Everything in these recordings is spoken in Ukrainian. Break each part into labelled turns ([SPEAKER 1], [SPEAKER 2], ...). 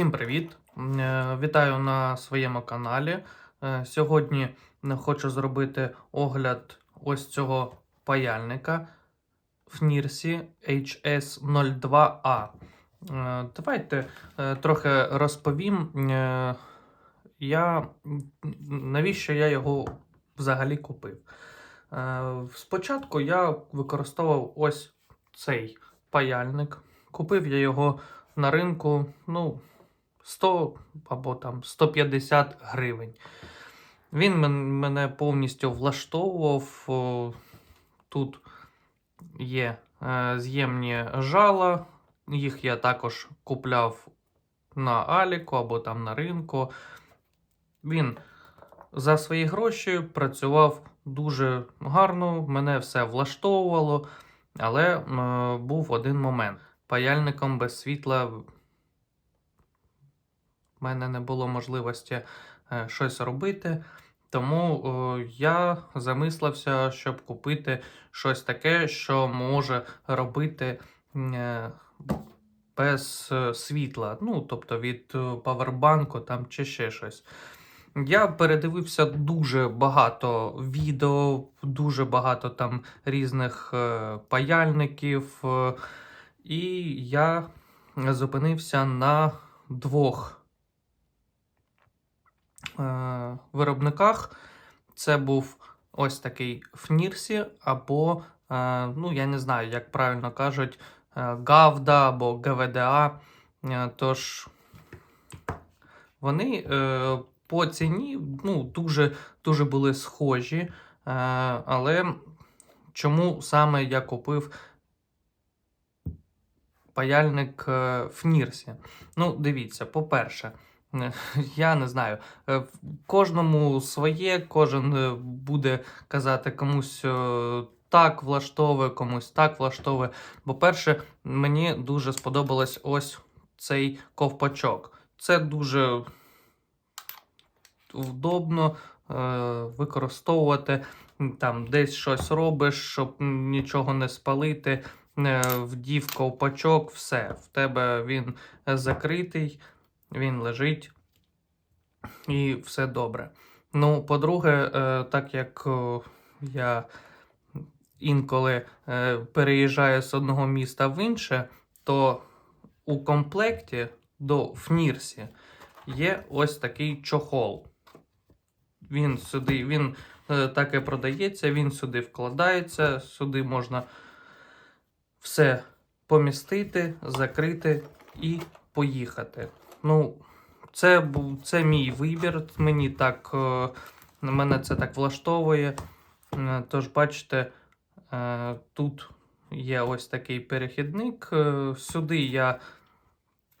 [SPEAKER 1] Всім привіт! Е, Вітаю на своєму каналі. Е, Сьогодні е, хочу зробити огляд ось цього паяльника FNIRSI HS02A. Е, Давайте трохи розповім, я, навіщо я його взагалі купив. Спочатку я використовував ось цей паяльник. Купив я його на ринку, ну, 100 або там 150 гривень. Він мене повністю влаштовував. Тут є е, з'ємні жала, їх я також купляв на Аліку або там на ринку. Він за свої гроші працював дуже гарно, мене все влаштовувало, але е, був один момент. Паяльником без світла в мене не було можливості е, щось робити. Тому е, я замислився, щоб купити щось таке, що може робити е, без е, світла. Ну, тобто від е, павербанку там чи ще щось. Я передивився дуже багато відео, дуже багато там різних е, паяльників, е, і я зупинився на двох виробниках. Це був ось такий FNIRSI, або, е, ну, я не знаю, як правильно кажуть, е, Гавда або ГВДА. Е, Тож вони е, по ціні ну, дуже, дуже були схожі. Е, але чому саме я купив паяльник е, FNIRSI? Ну, дивіться, по-перше, е, я не знаю, е, кожному своє, кожен е, буде казати комусь. е, Так влаштовує, комусь так влаштовує. Бо перше, мені дуже сподобалось ось цей ковпачок. Це дуже вдобно е, використовувати. Там десь щось робиш, щоб нічого не спалити. Е, вдів ковпачок, все. В тебе він закритий, він лежить і все добре. Ну, по-друге, е, так як е, я інколи е, переїжджаю з одного міста в інше, то у комплекті до ФНІРСі є ось такий чохол. Він сюди, він так і продається, він сюди вкладається, сюди можна все помістити, закрити і поїхати. Ну, це це мій вибір. Мені так, е, мене це так влаштовує. Е, Тож, бачите, е, тут є ось такий перехідник. Сюди я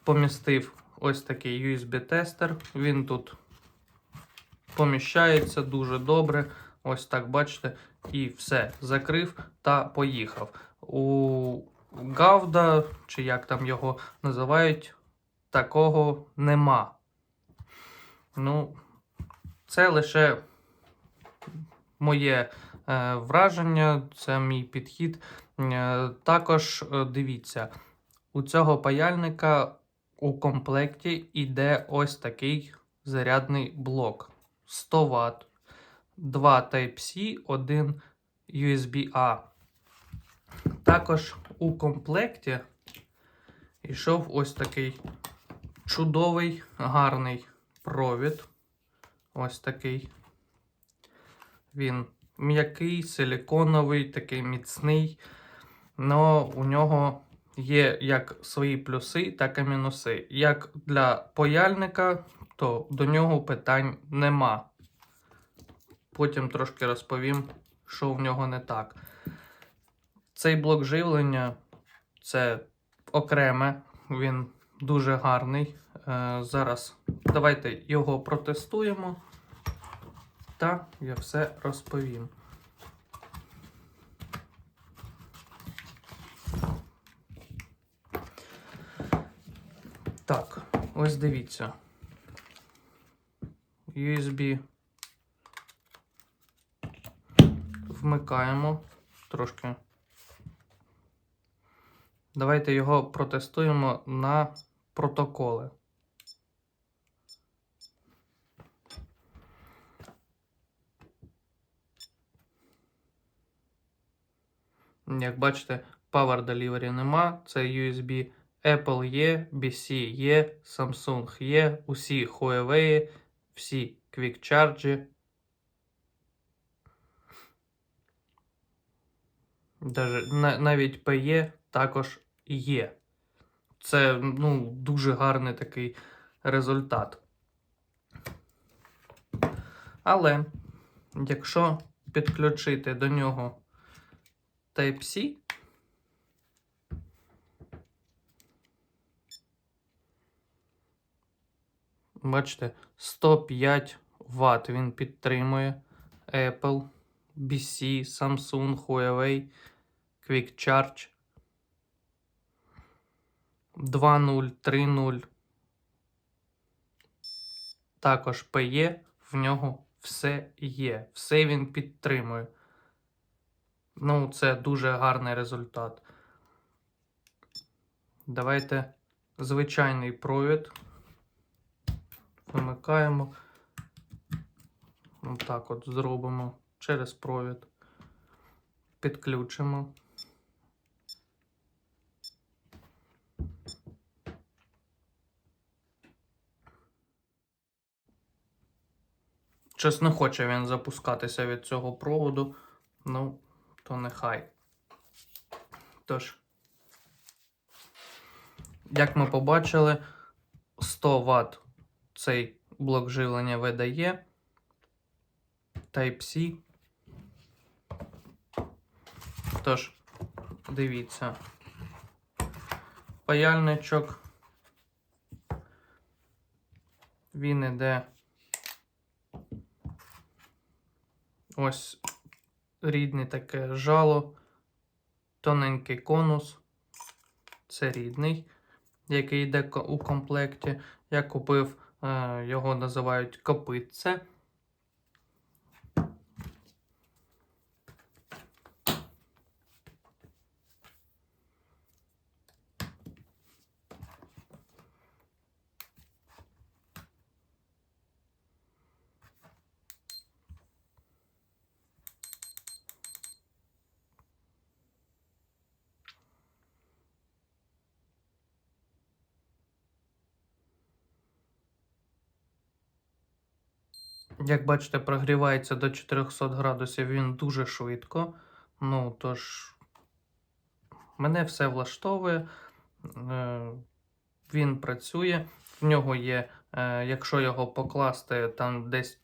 [SPEAKER 1] помістив ось такий USB-тестер. Він тут поміщається дуже добре. Ось так бачите, і все, закрив та поїхав. У Гавда, чи як там його називають, такого нема. Ну, це лише моє е, враження, це мій підхід. Е, також е, дивіться, у цього паяльника у комплекті йде ось такий зарядний блок 100 Вт, 2 Type-C, 1 USB-A. Також у комплекті йшов ось такий чудовий, гарний провід. Ось такий. Він м'який, силіконовий, такий міцний. Но у нього є як свої плюси, так і мінуси. Як для паяльника, то до нього питань нема. Потім трошки розповім, що в нього не так. Цей блок живлення це окреме, він дуже гарний. Е, зараз давайте його протестуємо. Та я все розповім. Так, ось дивіться. USB вмикаємо трошки. Давайте його протестуємо на протоколи. Як бачите, Power Delivery нема. Це USB Apple є, BC є, Samsung є, усі Huawei, всі Quick Charge. Навіть PE також є. Це ну, дуже гарний такий результат. Але якщо підключити до нього Type-C, бачите, 105 Вт він підтримує Apple, BC, Samsung, Huawei, Quick Charge. 2.0, 3.0. Також PE, в нього все є. Все він підтримує. Ну, це дуже гарний результат. Давайте звичайний провід. Вимикаємо. Так от зробимо через провід. Підключимо. Не хоче він запускатися від цього проводу. Ну, то нехай. Тож, як ми побачили, 100 Вт цей блок живлення видає. Type-C. Тож, дивіться. Паяльничок. Він іде. Ось рідне таке жало, тоненький конус. Це рідний, який йде у комплекті. Я купив, е, його називають копитце. Як бачите, прогрівається до 400 градусів він дуже швидко. Ну, тож, мене все влаштовує. Е, Він працює. В нього є, е, якщо його покласти там десь,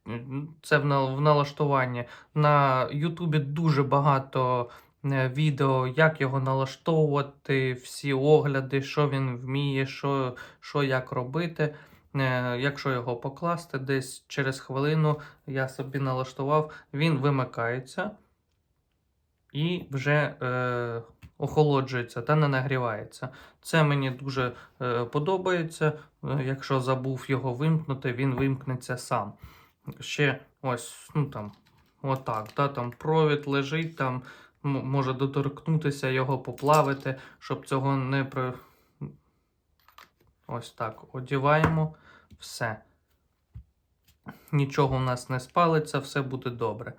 [SPEAKER 1] це в налаштуванні. На Ютубі дуже багато е, відео, як його налаштовувати, всі огляди, що він вміє, що, що як робити. Е, Якщо його покласти десь через хвилину, я собі налаштував, він вимикається і вже е, охолоджується та не нагрівається. Це мені дуже е, подобається. Е, Якщо забув його вимкнути, він вимкнеться сам. Ще ось, ну там, отак, та, там провід лежить, там може доторкнутися, його поплавити, щоб цього не при. Ось так. Одіваємо все. Нічого в нас не спалиться, все буде добре.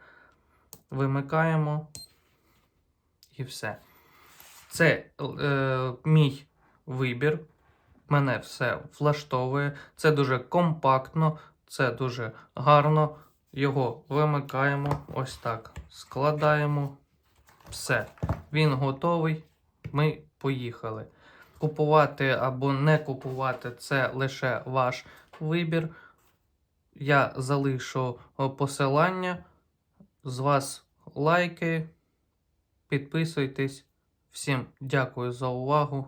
[SPEAKER 1] Вимикаємо і все. Це е, мій вибір. Мене все влаштовує. Це дуже компактно, це дуже гарно. Його вимикаємо. Ось так. Складаємо. Все. Він готовий. Ми поїхали. Купувати або не купувати це лише ваш вибір. Я залишу посилання. З вас лайки. Підписуйтесь. Всім дякую за увагу.